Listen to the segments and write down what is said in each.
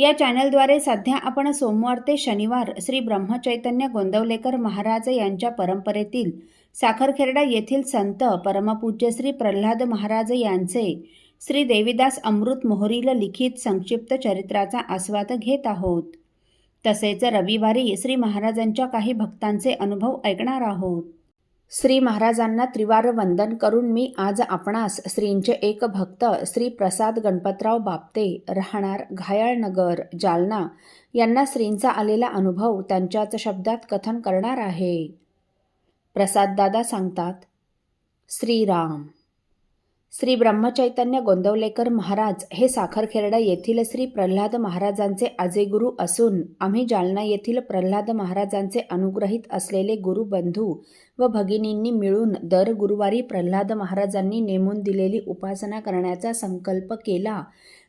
या चॅनलद्वारे सध्या आपण सोमवार ते शनिवार श्री ब्रह्मचैतन्य गोंदवलेकर महाराज यांच्या परंपरेतील साखरखेरडा येथील संत परमपूज्य श्री प्रल्हाद महाराज यांचे श्री देवीदास अमृत मोहरील लिखित संक्षिप्त चरित्राचा आस्वाद घेत आहोत. तसेच रविवारी श्री महाराजांच्या काही भक्तांचे अनुभव ऐकणार आहोत. श्री महाराजांना त्रिवार वंदन करून मी आज आपणास श्रींचे एक भक्त श्री प्रसाद गणपतराव बापते राहणार घायाळनगर जालना. यांना श्रींचा आलेला अनुभव त्यांच्याच शब्दात कथन करणार आहे. प्रसाददादा सांगतात श्रीराम. श्री ब्रह्मचैतन्य गोंदवलेकर महाराज हे साखरखेरडा येथील श्री प्रल्हाद महाराजांचे आजे गुरु असून आम्ही जालना येथील प्रल्हाद महाराजांचे अनुग्रहित असलेले गुरुबंधू व भगिनींनी मिळून दर गुरुवारी प्रल्हाद महाराजांनी नेमून दिलेली उपासना करण्याचा संकल्प केला.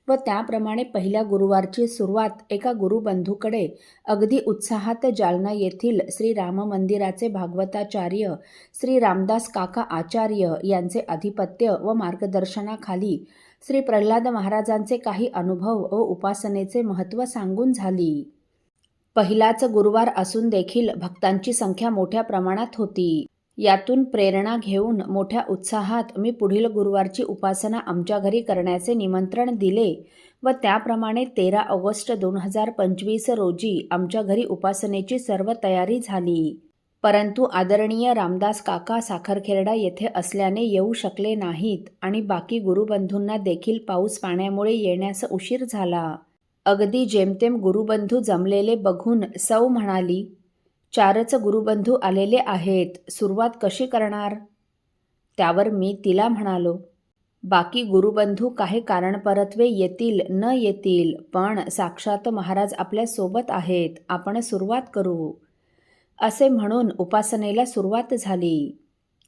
व त्याप्रमाणे पहिल्या गुरुवारची सुरुवात एका गुरुबंधूकडे अगदी उत्साहात जालना येथील श्री राम मंदिराचे भागवताचार्य श्री रामदास काका आचार्य यांचे आधिपत्य व मार्गदर्शनाखाली श्री प्रल्हाद महाराजांचे काही अनुभव व उपासनेचे महत्त्व सांगून झाली. पहिलाच गुरुवार असून देखील भक्तांची संख्या मोठ्या प्रमाणात होती. यातून प्रेरणा घेऊन मोठ्या उत्साहात मी पुढील गुरुवारची उपासना आमच्या घरी करण्याचे निमंत्रण दिले व त्याप्रमाणे तेरा ऑगस्ट दोन हजार पंचवीस रोजी आमच्या घरी उपासनेची सर्व तयारी झाली. परंतु आदरणीय रामदास काका साखरखेरडा येथे असल्याने येऊ शकले नाहीत आणि बाकी गुरुबंधूंना देखील पाऊस पाण्यामुळे येण्यास उशीर झाला. अगदी जेमतेम गुरुबंधू जमलेले बघून सौ म्हणाली चारच गुरुबंधू आलेले आहेत. सुरुवात कशी करणार? त्यावर मी तिला म्हणालो बाकी गुरुबंधू काही कारणपरत्वे येतील न येतील पण साक्षात महाराज आपल्यासोबत आहेत. आपण सुरुवात करू. असे म्हणून उपासनेला सुरुवात झाली.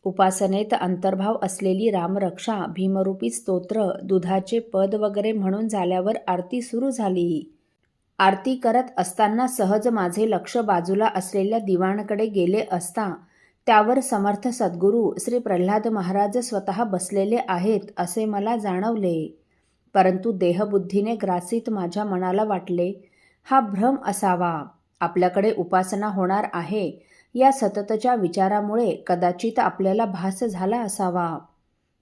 उपासनेत अंतर्भाव असलेली रामरक्षा भीमरूपी स्तोत्र दुधाचे पद वगैरे म्हणून झाल्यावर आरती सुरू झाली. आरती करत असताना सहज माझे लक्ष बाजूला असलेल्या दिवाणकडे गेले असता त्यावर समर्थ सद्गुरू श्री प्रल्हाद महाराज स्वतः बसलेले आहेत असे मला जाणवले. परंतु देहबुद्धीने ग्रासित माझ्या मनाला वाटले हा भ्रम असावा. आपल्याकडे उपासना होणार आहे. या सततच्या विचारामुळे कदाचित आपल्याला भास झाला असावा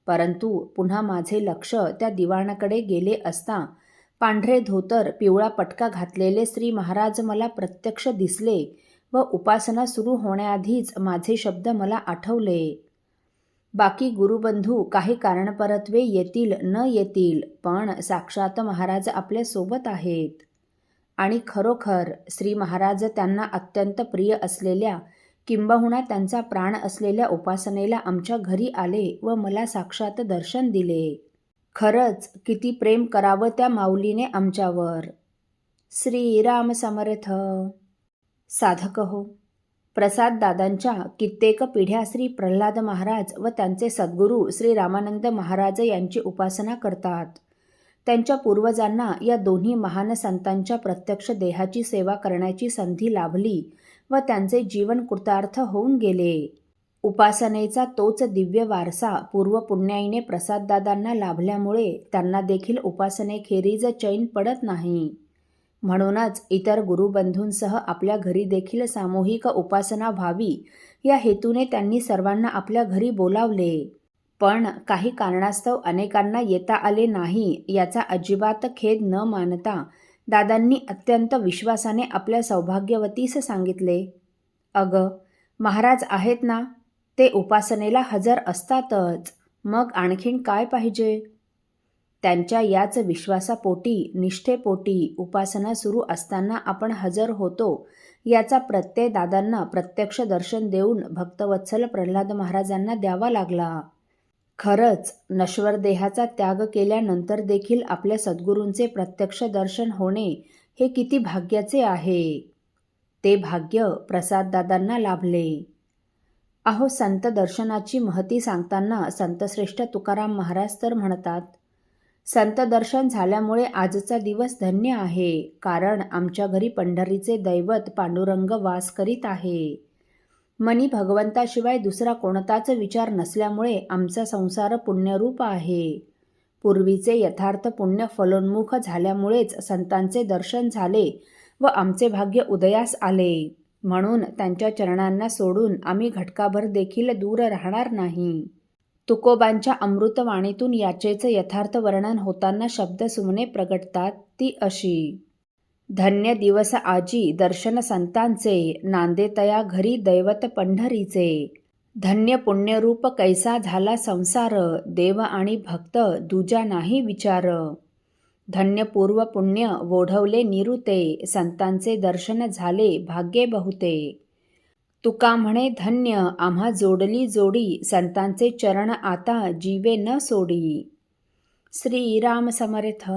परंतु पुन्हा माझे लक्ष त्या दिवाणाकडे गेले असता पांढरे धोतर पिवळा पटका घातलेले श्री महाराज मला प्रत्यक्ष दिसले व उपासना सुरू होण्याआधीच माझे शब्द मला आठवले. बाकी गुरुबंधू काही कारणपरत्वे येतील न येतील पण साक्षात महाराज आपल्यासोबत आहेत. आणि खरोखर श्री महाराज त्यांना अत्यंत प्रिय असलेल्या किंबहुना त्यांचा प्राण असलेल्या उपासनेला आमच्या घरी आले व मला साक्षात दर्शन दिले. खरंच किती प्रेम करावं त्या माऊलीने आमच्यावर. श्रीराम समर्थ. साधक हो. प्रसाद दादांच्या कित्येक पिढ्या श्री प्रल्हाद महाराज व त्यांचे सद्गुरू श्री रामानंद महाराज यांची उपासना करतात. त्यांच्या पूर्वजांना या दोन्ही महान संतांच्या प्रत्यक्ष देहाची सेवा करण्याची संधी लाभली व त्यांचे जीवन कृतार्थ होऊन गेले. उपासनेचा तोच दिव्य वारसा पूर्व पुण्याईने प्रसाददादांना लाभल्यामुळे त्यांना देखील उपासनेखेरीज चैन पडत नाही. म्हणूनच इतर गुरुबंधूंसह आपल्या घरी देखील सामूहिक उपासना व्हावी या हेतूने त्यांनी सर्वांना आपल्या घरी बोलावले. पण काही कारणास्तव अनेकांना येता आले नाही याचा अजिबात खेद न मानता दादांनी अत्यंत विश्वासाने आपल्या सौभाग्यवतीस सांगितले. अगं महाराज आहेत ना? ते उपासनेला हजर असतातच. मग आणखीन काय पाहिजे? त्यांच्या याच विश्वासापोटी निष्ठेपोटी उपासना सुरू असताना आपण हजर होतो याचा प्रत्यय दादांना प्रत्यक्ष दर्शन देऊन भक्तवत्सल प्रल्हाद महाराजांना द्यावा लागला. खरंच नश्वर देहाचा त्याग केल्यानंतर देखील आपल्या सद्गुरूंचे प्रत्यक्ष दर्शन होणे हे किती भाग्याचे आहे. ते भाग्य प्रसाददादांना लाभले. अहो संत दर्शनाची महती सांगताना संतश्रेष्ठ तुकाराम महाराज तर म्हणतात संत दर्शन झाल्यामुळे आजचा दिवस धन्य आहे कारण आमच्या घरी पंढरीचे दैवत पांडुरंग वास करीत आहे. मनी भगवंताशिवाय दुसरा कोणताच विचार नसल्यामुळे आमचा संसार पुण्यरूप आहे. पूर्वीचे यथार्थ पुण्य फलोन्मुख झाल्यामुळेच संतांचे दर्शन झाले व आमचे भाग्य उदयास आले. म्हणून त्यांच्या चरणांना सोडून आम्ही घटकाभर देखील दूर राहणार नाही. तुकोबांच्या अमृतवाणीतून याचेचं यथार्थ वर्णन होताना शब्दसुमने प्रगटतात ती अशी. धन्य दिवस आजी दर्शन संतांचे नांदेतया घरी दैवत पंढरीचे. धन्य पुण्यरूप कैसा झाला संसार देव आणि भक्त दुजा नाही विचार. धन्य पूर्व पुण्य ओढवले निरुते संतांचे दर्शन झाले भाग्ये बहुते. तुका म्हणे धन्य आम्हा जोडली जोडी संतांचे चरण आता जीवे न सोडी. श्रीराम समर्थ.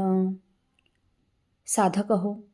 साधक हो.